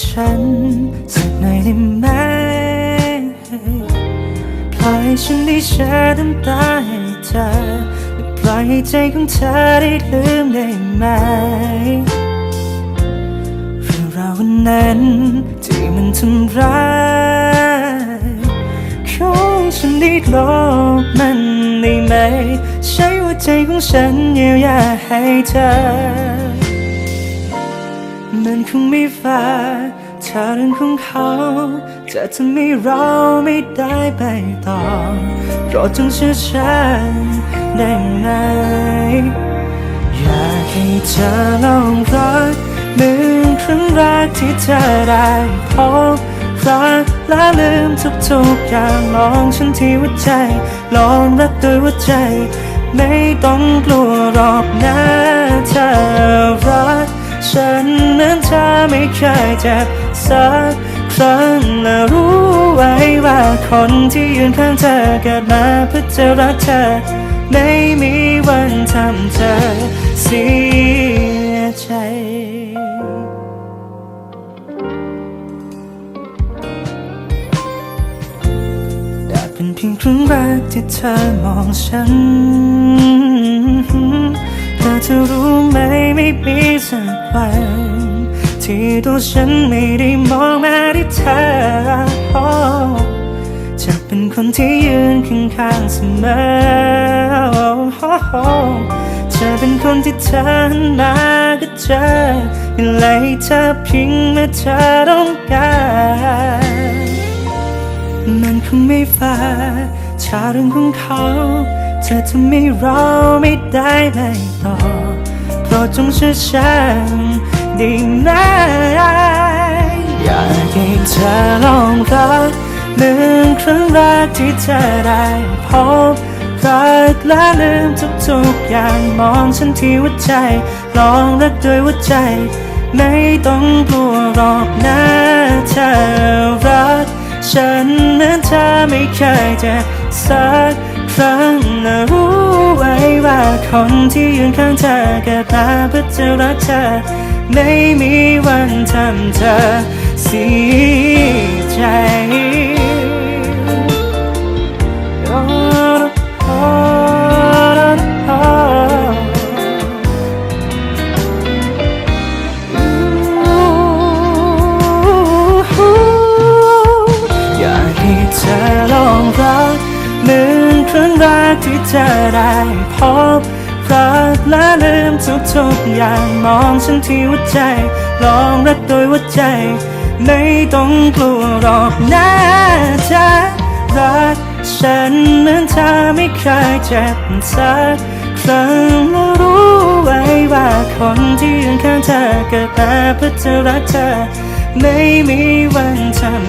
ฉันสักหน่อยได้ไหมปล่อยให้ฉันได้เช็ดน้ำตาให้เธอและปล่อยให้ใจของเธอได้ลืมได้ไหมเรื่องราววันนั้นที่มันทำร้ายขอให้ฉันได้ลบมันได้ไหม ใช้หัวใจของฉันเยียวยาให้เธอ มันคงไม่แฟร์ถ้าเรื่องของเขาจะทำให้เราไม่ได้ไปต่อโปรดจงเชื่อฉันได้ไหมอยากให้เธอลองรักเหมือนครั้งแรกที่เธอได้พบรักและลืมทุกๆอย่างลองฉันที่หัวใจ ลองรักด้วยหัวใจ ไม่ต้องกลัวหรอกนะเธอ ฉันนั้นเธอไม่เคยเจ็บสักครั้งและรู้ไว้ว่าคนที่ยืนข้างเธอเกิดมาเพื่อจะรักเธอ ไม่มีวันทำเธอเสียใจอยากเป็นเพียงครั้งแรกที่เธอมองฉัน เธอจะรู้ไหมไม่มีสักวันที่ตัวฉันไม่ได้มองมาที่เธอจะเป็นคนที่ยืนข้างๆเสมอจะเป็นคนที่เธอหนมาก็เจอเป็นไรเธอเพิงเมื่อเธอต้องการมันคงไม่แฟร์ถ้าเรื่องของเขา เธอทำให้เราไม่ได้ไปต่อโปรดจงเชื่อฉันได้ไหมอยากให้เธอลองรักหมือนครั้งแรกที่เธอได้พบรักและลืมทุกๆอย่างมองฉันที่หัวใจ ลองรักด้วยหัวใจ ไม่ต้องกลัวหรอกนะเธอรัก ฉันนั้นเธอไม่เคยจ็บสัก ครั้งและรู้ไว้ว่าคนที่ยืนข้างเธอเกิดมาเพื่อจะรักเธอ ไม่มีวันทำเธอเสียใจ รั้งแรกที่เธอได้พบรักและลืมทุกๆอย่างมองฉันที่หัวใจ ลองรักโดยหัวใจ ไม่ต้องกลัวหรอกนะเธอรักฉันเหมือนเธอไม่เคยเจ็บสักครั้งและรู้ไว้ว่าคนที่ยืนข้างเธอเกิดมาเพื่อจะรักเธอ ไม่มีวันทำ